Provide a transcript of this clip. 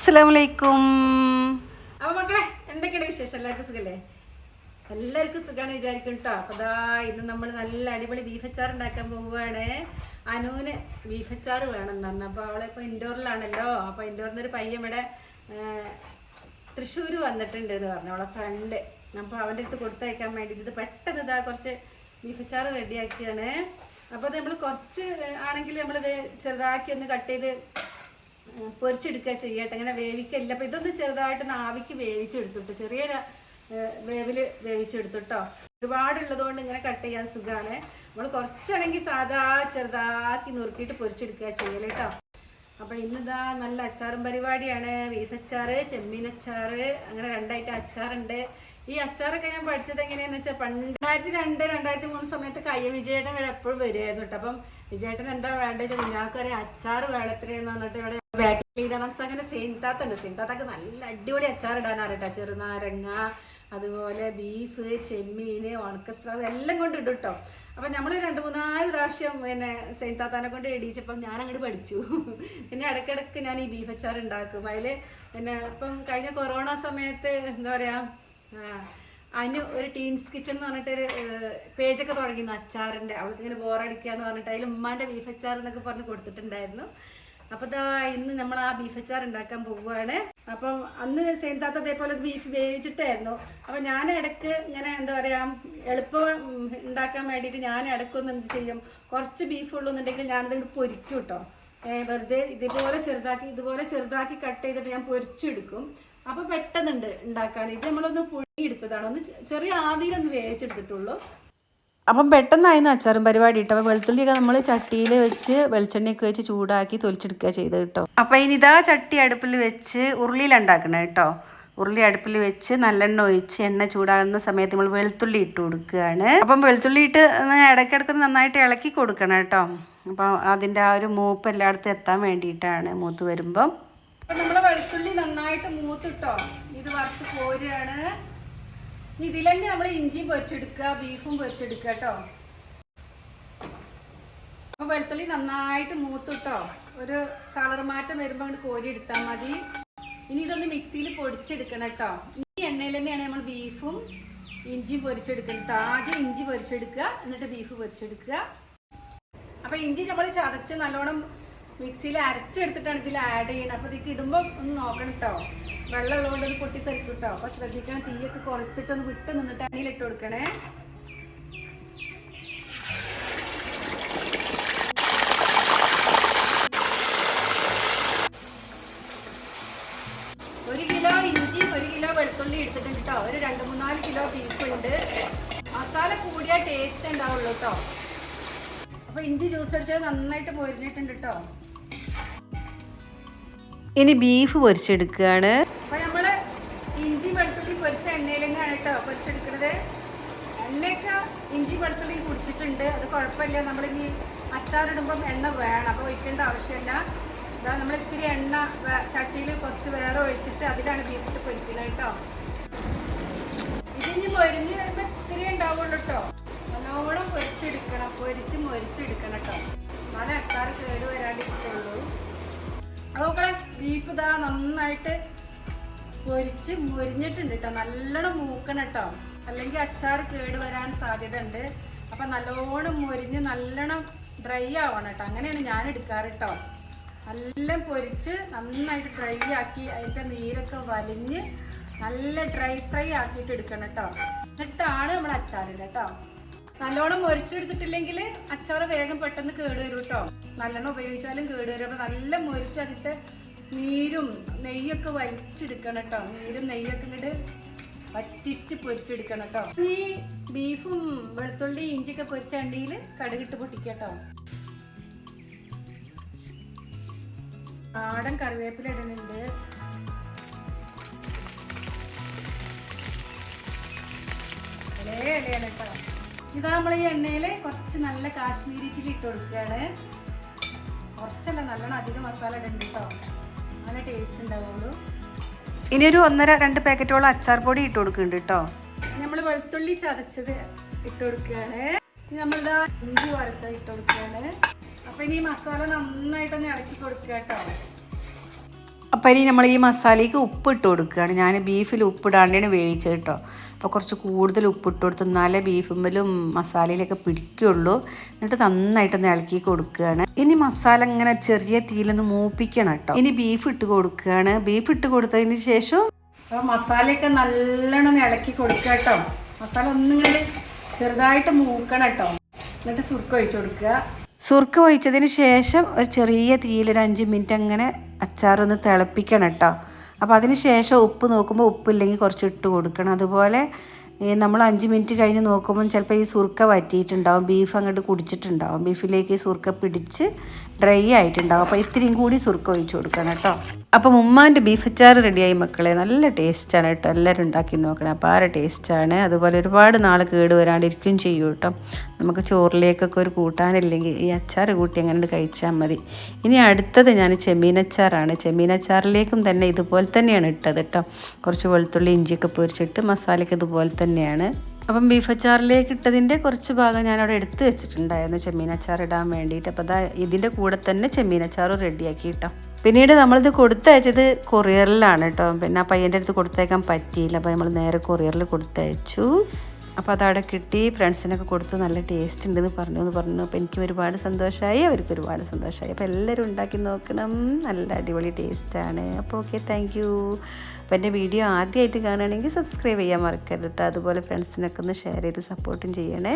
അസ്സലാമലൈക്കും അപ്പൊ മക്കളെ എന്തൊക്കെയാണ് വിശേഷം? എല്ലാവർക്കും സുഖല്ലേ? എല്ലാവർക്കും സുഖമാണ് വിചാരിക്കും കേട്ടോ അപ്പൊ ദാ ഇന്ന് നമ്മൾ നല്ല അടിപൊളി ബീഫ് അച്ചാർ ഉണ്ടാക്കാൻ പോവുകയാണ്. അനുവിന് ബീഫ് അച്ചാർ വേണം എന്ന് പറഞ്ഞു. അപ്പൊ ഇപ്പൊ ഇൻഡോറിലാണല്ലോ. അപ്പൊ ഇൻഡോറിൽ നിന്ന് ഒരു പയ്യൻ ഇവിടെ തൃശ്ശൂർ വന്നിട്ടുണ്ട് എന്ന് പറഞ്ഞു. അവളെ ഫ്രണ്ട് അപ്പൊ അവന്റെ അടുത്ത് കൊടുത്തയക്കാൻ വേണ്ടിയിട്ട് ഇത് പെട്ടെന്ന് ഇതാ കുറച്ച് ബീഫ് അച്ചാർ റെഡിയാക്കിയാണ് അപ്പൊ അത് നമ്മൾ കുറച്ച് ആണെങ്കിൽ നമ്മളിത് ചെറുതാക്കി ഒന്ന് കട്ട് ചെയ്ത് പൊരിച്ചെടുക്കുക ചെയ്യട്ടെ ഇങ്ങനെ വേവിക്കല്ല അപ്പൊ ഇതൊന്ന് ചെറുതായിട്ട് ആവിക്ക് വേവിച്ചെടുത്തിട്ട് ചെറിയ വേവിൽ വേവിച്ചെടുത്തിട്ടോ. ഒരുപാടുള്ളത് കൊണ്ട് ഇങ്ങനെ കട്ട് ചെയ്യാൻ സുഖമാണ് നമ്മൾ കുറച്ചാണെങ്കിൽ സാധാ ചെറുതാക്കി നുറുക്കിയിട്ട് പൊരിച്ചെടുക്കുക ചെയ്യൽ കേട്ടോ അപ്പൊ ഇന്നിതാ നല്ല അച്ചാറും പരിപാടിയാണ്. ബീഫ് അച്ചാറ് ചെമ്മീൻ അച്ചാറ് അങ്ങനെ രണ്ടായിട്ട് അച്ചാറുണ്ട്. ഈ അച്ചാറൊക്കെ ഞാൻ പഠിച്ചത് എങ്ങനെയാന്ന് വെച്ചാൽ രണ്ടായിരത്തി രണ്ട് രണ്ടായിരത്തി മൂന്ന് സമയത്ത് കയ്യ വിജയേട്ടൻ ഇവിടെ എപ്പോഴും വരുമായിരുന്നു കേട്ടോ അപ്പം വിജയേട്ടൻ എന്താ വേണ്ടത് ഞാൻ ഞങ്ങൾക്കറിയാം അച്ചാർ വേണത്രയെന്ന് പറഞ്ഞിട്ട് ഇവിടെ ബാക്കിൽ ഇടണം അങ്ങനെ ഉണ്ട്. സെയിൻതാത്താക്ക് നല്ല അടിപൊളി അച്ചാർ ഇടാനാണ് കേട്ടോ ചെറുനാരങ്ങ അതുപോലെ ബീഫ് ചെമ്മീൻ ഉണക്കസ്രാവ് എല്ലാം കൊണ്ട് ഇടും കേട്ടോ അപ്പൊ നമ്മൾ രണ്ട് മൂന്നാൽ പ്രാവശ്യം പിന്നെ സെയിൻതാത്താനെ കൊണ്ട് ഇടിച്ചപ്പം ഞാൻ അങ്ങോട്ട് പഠിച്ചു. പിന്നെ ഇടയ്ക്കിടയ്ക്ക് ഞാൻ ഈ ബീഫ് അച്ചാർ ഉണ്ടാക്കും. അതിൽ പിന്നെ ഇപ്പം കഴിഞ്ഞ കൊറോണ സമയത്ത് എന്താ പറയാ അനു ഒരു ടീൻസ് കിച്ചൺ എന്ന് പറഞ്ഞിട്ട് ഒരു പേജൊക്കെ തുടങ്ങിയിരുന്നു അച്ചാറിന്റെ അവൾക്ക് ഇങ്ങനെ ബോറടിക്കുക എന്ന് പറഞ്ഞിട്ട് അതിൽ ഉമ്മാന്റെ ബീഫ് അച്ചാർ എന്നൊക്കെ പറഞ്ഞ് കൊടുത്തിട്ടുണ്ടായിരുന്നു. അപ്പൊ ദാ ഇന്ന് നമ്മൾ ആ ബീഫ് അച്ചാർ ഉണ്ടാക്കാൻ പോവുകയാണ്. അപ്പം അന്ന് സെയിൻതാത്ത അതേപോലെ ബീഫ് വേവിച്ചിട്ടായിരുന്നു. അപ്പൊ ഞാൻ ഇടയ്ക്ക് ഇങ്ങനെ എന്താ പറയാ എളുപ്പം ഉണ്ടാക്കാൻ വേണ്ടിയിട്ട് ഞാൻ ഇടയ്ക്കൊന്ന് എന്ത് ചെയ്യും കുറച്ച് ബീഫ് ഉള്ളൂന്നുണ്ടെങ്കിൽ ഞാനത് പൊരിക്കും കേട്ടോ വെറുതെ ഇതുപോലെ ചെറുതാക്കി ഇതുപോലെ ചെറുതാക്കി കട്ട് ചെയ്തിട്ട് ഞാൻ പൊരിച്ചെടുക്കും. അപ്പൊ പെട്ടെന്നുണ്ട് ഉണ്ടാക്കാൻ. ഇത് നമ്മളൊന്ന് പുഴുങ്ങിയെടുത്തതാണ്. ഒന്ന് ചെറിയ ആവിയിലൊന്ന് വേവിച്ചെടുത്തിട്ടുള്ളൂ. അപ്പം പെട്ടെന്നായിരുന്നു അച്ചാറും പരിപാടി കേട്ടോ. അപ്പോൾ വെളുത്തുള്ളിയൊക്കെ നമ്മൾ ചട്ടിയിൽ വെച്ച് വെളിച്ചെണ്ണയൊക്കെ വെച്ച് ചൂടാക്കി തൊലിച്ചെടുക്കുക ചെയ്ത് കേട്ടോ. അപ്പം ഇനി ഇതാ ചട്ടി അടുപ്പിൽ വെച്ച് ഉരുളിയിലുണ്ടാക്കണം കേട്ടോ. ഉരുളി അടുപ്പിൽ വെച്ച് നല്ലെണ്ണ ഒഴിച്ച് എണ്ണ ചൂടാകുന്ന സമയത്ത് നമ്മൾ വെളുത്തുള്ളി ഇട്ട് കൊടുക്കുകയാണ്. അപ്പം വെളുത്തുള്ളി ഇട്ട് ഇടയ്ക്കിടയ്ക്ക് നന്നായിട്ട് ഇളക്കി കൊടുക്കണം കേട്ടോ. അപ്പം അതിന്റെ ആ ഒരു മൂപ്പ് എല്ലായിടത്തും എത്താൻ വേണ്ടിയിട്ടാണ് മൂത്ത് വരുമ്പം. അപ്പൊ നമ്മളെ വെളുത്തുള്ളി നന്നായിട്ട് മൂത്തിട്ടോ. ഇത് വറുത്ത് പോരുകയാണ് ഇനി ഇതിലെന്നെ നമ്മൾ ഇഞ്ചി പൊരിച്ചെടുക്കുക ബീഫും പൊരിച്ചെടുക്കുക കേട്ടോ. അപ്പൊ വെളുത്തുള്ളി നന്നായിട്ട് മൂത്തിട്ടോ. ഒരു കളർ മാറ്റം വരുമ്പോൾ അങ്ങോട്ട് കോരി എടുത്താൽ മതി. ഇനി ഇതൊന്ന് മിക്സിയിൽ പൊടിച്ചെടുക്കണം കേട്ടോ. ഈ എണ്ണയിൽ തന്നെയാണ് നമ്മൾ ബീഫും ഇഞ്ചിയും പൊരിച്ചെടുക്കുന്നത്. ആദ്യം ഇഞ്ചി പൊരിച്ചെടുക്കുക എന്നിട്ട് ബീഫ് പൊരിച്ചെടുക്കുക. അപ്പൊ ഇഞ്ചി നമ്മൾ ചതച്ച് നല്ലോണം മിക്സിയിൽ അരച്ചെടുത്തിട്ടാണ് ഇതിൽ ആഡ് ചെയ്യുന്നത്. അപ്പോൾ ഇതിക്ക് ഇടുമ്പോൾ ഒന്ന് നോക്കണം കേട്ടോ വെള്ളം ഉള്ളതുകൊണ്ട് ഒന്ന് പൊട്ടിത്തെറിക്കും കേട്ടോ അപ്പോൾ ശ്രദ്ധിക്കണം തീയൊക്കെ കുറച്ചിട്ടൊന്ന് വിട്ട് നിന്നിട്ട് ഇട്ട് കൊടുക്കണേ. ഒരു കിലോ ഇഞ്ചി ഒരു കിലോ വെളുത്തുള്ളി എടുത്തിട്ടുണ്ട് കേട്ടോ ഒരു രണ്ട് മൂന്നാൽ കിലോ ബീഫ് ഉണ്ട്. മസാല കൂടിയ ടേസ്റ്റ് ഉണ്ടാവുള്ളൂ കേട്ടോ അപ്പോൾ ഇഞ്ചി ജ്യൂസ് അടിച്ചത് നന്നായിട്ട് പൊരിഞ്ഞിട്ടുണ്ട് കേട്ടോ ഇനി ബീഫ് പൊരിച്ചെടുക്കുകയാണ്. ഇഞ്ചി വെളുത്തുള്ളി പൊരിച്ച എണ്ണയിൽ തന്നെയാണ് കേട്ടോ പൊരിച്ചെടുക്കുന്നത്. എണ്ണയൊക്കെ ഇഞ്ചി വെളുത്തുള്ളി കുടിച്ചിട്ടുണ്ട്. അത് കുഴപ്പമില്ല. നമ്മളിനി അച്ചാറിടുമ്പം എണ്ണ വേണം. അപ്പോൾ ഒഴിക്കേണ്ട ആവശ്യമില്ല. ഇതാ നമ്മൾ ഇത്തിരി എണ്ണ ചട്ടിയിൽ കുറച്ച് വേറെ ഒഴിച്ചിട്ട് അതിലാണ് ബീഫിട്ട് പൊരിക്കുന്നത് കേട്ടോ. ഇതിനി പൊരിഞ്ഞ് വരുമ്പോൾ ഇത്തിരി ഉണ്ടാവുള്ളൂ കേട്ടോ. നല്ലോണം പൊരിച്ചെടുക്കണം. പൊരിച്ച് മൊരിച്ചെടുക്കണം കേട്ടോ. എന്നാലേ അച്ചാർ കേട് വരാണ്ടിരിക്കുള്ളൂ അതുപോലെ ബീഫ് ഇതാ നന്നായിട്ട് പൊരിച്ച് മുരിഞ്ഞിട്ടുണ്ട് കേട്ടോ നല്ലോണം മൂക്കണം കേട്ടോ അല്ലെങ്കിൽ അച്ചാർ കേട് വരാൻ സാധ്യത ഉണ്ട് അപ്പം നല്ലോണം മുരിഞ്ഞ് നല്ലോണം ഡ്രൈ ആവണം കേട്ടോ അങ്ങനെയാണ് ഞാൻ എടുക്കാറ് കേട്ടോ നല്ല പൊരിച്ച് നന്നായിട്ട് ഡ്രൈ ആക്കി അതിന്റെ നീരൊക്കെ വലിഞ്ഞ് നല്ല ഡ്രൈ ഫ്രൈ ആക്കിയിട്ട് എടുക്കണം കേട്ടോ എന്നിട്ടാണ് നമ്മൾ അച്ചാറിടുക കേട്ടോ നല്ലോണം മുരിച്ചെടുത്തിട്ടില്ലെങ്കിൽ അച്ചാറ് വേഗം പെട്ടെന്ന് കേട് വരും കേട്ടോ നല്ലോണം ഉപയോഗിച്ചാലും കേട് വരും. അപ്പൊ നല്ല മൊരിച്ചെടുത്ത് നീരും നെയ്യൊക്കെ വലിച്ചെടുക്കണം കേട്ടോ. നീരും നെയ്യൊക്കെ ഇങ്ങോട്ട് വറ്റിച്ച് പൊരിച്ചെടുക്കണം കേട്ടോ. ഈ ബീഫും വെളുത്തുള്ളി ഇഞ്ചിയൊക്കെ പൊരിച്ച അണ്ടിയിൽ കടുകിട്ട് പൊട്ടിക്കട്ടോ നാടൻ കറിവേപ്പില ഇടുന്നുണ്ട്. ഇലേ ഇലയാണ് കേട്ടോ. ഇതാ നമ്മൾ ഈ എണ്ണയിൽ കുറച്ച് നല്ല കാശ്മീരി ചില്ലി ഇട്ട് കൊടുക്കുകയാണ്. കുറച്ചല്ല നല്ലോണം അധികം മസാല ഇടുന്നുണ്ട് കേട്ടോ. നല്ല ടേസ്റ്റ് ഉണ്ടാവുള്ളൂ. ഇനി ഒരു ഒന്നര രണ്ട് പാക്കറ്റോളം അച്ചാർ പൊടി ഇട്ട് കൊടുക്കുന്നുണ്ട് കേട്ടോ. നമ്മൾ വെളുത്തുള്ളി ചതച്ചത് ഇട്ട് കൊടുക്കുകയാണ്. നമ്മളുടെ ഇഞ്ചി വറുത്ത ഇട്ട് കൊടുക്കുകയാണ്. അപ്പൊ ഇനി മസാല നന്നായിട്ടൊന്ന് ഇളക്കി കൊടുക്കുക കേട്ടോ. അപ്പോൾ ഇനി നമ്മൾ ഈ മസാലയ്ക്ക് ഉപ്പ് ഇട്ട് കൊടുക്കുകയാണ്. ഞാൻ ബീഫിൽ ഉപ്പിടാണ്ടാണ് വേവിച്ചത് കേട്ടോ. അപ്പോൾ കുറച്ച് കൂടുതൽ ഉപ്പിട്ട് കൊടുത്ത് എന്നാലേ ബീഫുമ്പിലും മസാലയിലൊക്കെ പിടിക്കുള്ളൂ. എന്നിട്ട് നന്നായിട്ടൊന്ന് ഇളക്കി കൊടുക്കുകയാണ്. ഇനി മസാല ഇങ്ങനെ ചെറിയ തീയിലൊന്ന് മൂപ്പിക്കണം കേട്ടോ. ഇനി ബീഫ് ഇട്ട് കൊടുക്കുകയാണ്. ബീഫ് ഇട്ട് കൊടുത്തതിന് ശേഷം മസാലയൊക്കെ നല്ലോണം ഇളക്കി കൊടുക്കുക കേട്ടോ. മസാല ഒന്നിങ്ങനെ ചെറുതായിട്ട് മൂക്കണം കേട്ടോ. എന്നിട്ട് സുർക്ക ഒഴിച്ചു കൊടുക്കുക. സുർക്ക ഒഴിച്ചതിന് ശേഷം ഒരു ചെറിയ തീയിൽ ഒരു അഞ്ച് മിനിറ്റ് അങ്ങനെ അച്ചാറൊന്ന് തിളപ്പിക്കണം കേട്ടോ. അപ്പോൾ അതിന് ശേഷം ഉപ്പ് നോക്കുമ്പോൾ ഉപ്പില്ലെങ്കിൽ കുറച്ച് ഇട്ട് കൊടുക്കണം. അതുപോലെ നമ്മൾ അഞ്ച് മിനിറ്റ് കഴിഞ്ഞ് നോക്കുമ്പോൾ ചിലപ്പോൾ ഈ സുർക്ക വറ്റിയിട്ടുണ്ടാവും ബീഫ് അങ്ങോട്ട് കുടിച്ചിട്ടുണ്ടാവും. ബീഫിലേക്ക് ഈ സുർക്ക പിടിച്ച് ഡ്രൈ ആയിട്ടുണ്ടാവും. അപ്പോൾ ഇത്രയും കൂടി സുർക്ക ഒഴിച്ചു കൊടുക്കണം കേട്ടോ. അപ്പം ഉമ്മാന്റെ ബീഫ് അച്ചാർ റെഡിയായി മക്കളെ. നല്ല ടേസ്റ്റാണ് കേട്ടോ. എല്ലാവരും ഉണ്ടാക്കി നോക്കണം. അപ്പോൾ ആരെ ടേസ്റ്റാണ് അതുപോലെ ഒരുപാട് നാൾ കേട് വരാണ്ടിരിക്കും ചെയ്യും കേട്ടോ. നമുക്ക് ചോറിലേക്കൊക്കെ ഒരു കൂട്ടാനില്ലെങ്കിൽ ഈ അച്ചാർ കൂട്ടി അങ്ങനെ കഴിച്ചാൽ മതി. ഇനി അടുത്തത് ഞാൻ ചെമ്മീനച്ചാറാണ്. ചെമ്മീനച്ചാറിലേക്കും തന്നെ ഇതുപോലെ തന്നെയാണ് ഇട്ടത് കേട്ടോ. കുറച്ച് വെളുത്തുള്ളി ഇഞ്ചിയൊക്കെ പൊരിച്ചിട്ട് മസാലയ്ക്ക് ഇതുപോലെ തന്നെയാണ്. അപ്പം ബീഫ് അച്ചാറിലേക്ക് ഇട്ടതിന്റെ കുറച്ച് ഭാഗം ഞാനവിടെ എടുത്ത് വെച്ചിട്ടുണ്ടായിരുന്നു ചെമ്മീൻ അച്ചാർ ഇടാൻ വേണ്ടിയിട്ട്. അപ്പോൾ അതാ ഇതിന്റെ കൂടെ തന്നെ ചെമ്മീൻ അച്ചാറും റെഡിയാക്കി കേട്ടോ. പിന്നീട് നമ്മളിത് കൊടുത്തയച്ചത് കൊറിയറിലാണ് കേട്ടോ. പിന്നെ ആ പയ്യന്റെ അടുത്ത് കൊടുത്തയക്കാൻ പറ്റിയില്ല. അപ്പോൾ നമ്മൾ നേരെ കൊറിയറിൽ കൊടുത്തയച്ചു. അപ്പോൾ അതവിടെ കിട്ടി. ഫ്രണ്ട്സിനൊക്കെ കൊടുത്ത് നല്ല ടേസ്റ്റ് ഉണ്ടെന്ന് പറഞ്ഞു എന്ന് പറഞ്ഞു. അപ്പോൾ എനിക്കും ഒരുപാട് സന്തോഷമായി. അവർക്ക് ഒരുപാട് സന്തോഷമായി. അപ്പോൾ എല്ലാവരും ഉണ്ടാക്കി നോക്കണം. നല്ല അടിപൊളി ടേസ്റ്റാണ് അപ്പോൾ ഓക്കെ താങ്ക് യു അപ്പോൾ എന്റെ വീഡിയോ ആദ്യമായിട്ട് കാണുകയാണെങ്കിൽ സബ്സ്ക്രൈബ് ചെയ്യാൻ മറക്കരുത് അതുപോലെ ഫ്രണ്ട്സിനൊക്കെ ഒന്ന് ഷെയർ ചെയ്ത് സപ്പോർട്ടും ചെയ്യണേ.